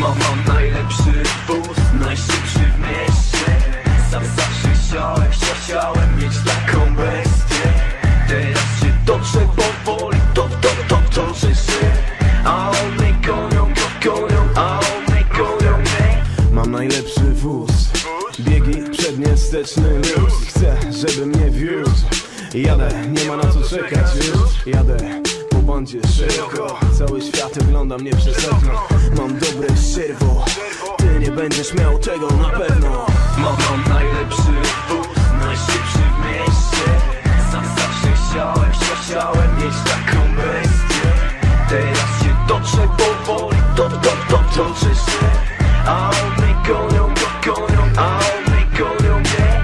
Mam, mam najlepszy wóz, najszybszy w mieście. Sam zawsze chciałem, chciałem mieć taką bestię. Teraz się dobrze powoli, to, to, to, to, że się. A one gonią, go gonią, a one gonią mnie. Mam najlepszy wóz, biegi przednie, steczny luz. Chcę, żeby mnie wiózł. Jadę, nie ma na co czekać już Jadę po bandzie szeroko. Cały świat ogląda mnie przez okno. Mam dobre ty nie będziesz miał tego na pewno. Mam najlepszy wóz, najszybszy w mieście. Sam zawsze chciałem, chciałem mieć taką bestię. Teraz się toczę powoli, to, to, to, toczę się A one gonią, go gonią, a one gonią mnie.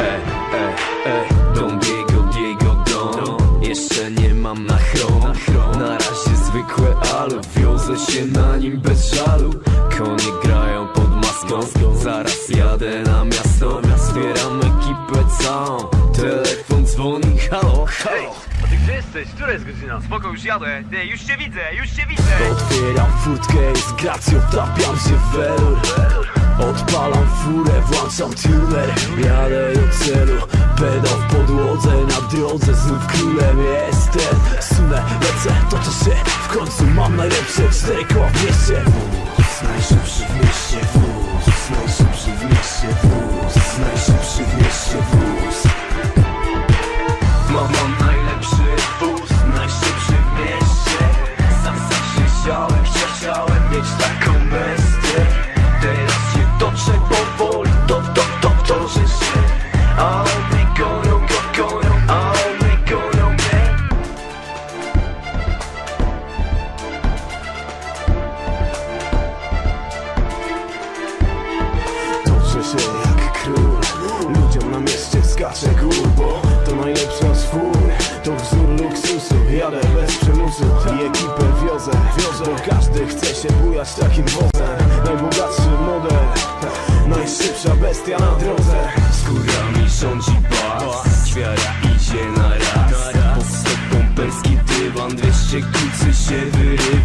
Ej, ej, ej, żalu. Konie grają pod maską. Zaraz jadę na miasto. Zbieram ekipę całą. Telefon dzwoni, halo, halo. Ty gdzie jesteś? Która jest godzina? Spoko, już jadę. Nie, już cię widzę, już cię widzę. Otwieram furtkę z gracją, tapiam się w welur. Odpalam furę, włączam tuner. Jadę do celu, pedał w podłodze Na drodze znów królem. Jestem w mieście Wóz, najszybszy w mieście. Wóz Najszybszy w mieście wóz Najszybszy w mieście wóz Mam, mam najlepszy wóz, najszybszy w mieście. Sam zawsze chciałem, chciałem mieć taką skacze kurbo To najlepszy swój To wzór luksusu. Jadę bez przymusu I ekipę wiozę, wiozę. Bo każdy chce się bujać takim wozem. Najbogatszy model Najszybsza bestia na drodze. Skórami rządzi bas Świara idzie na raz. Pod stopą perski dywan 200 kucy się wyrywa.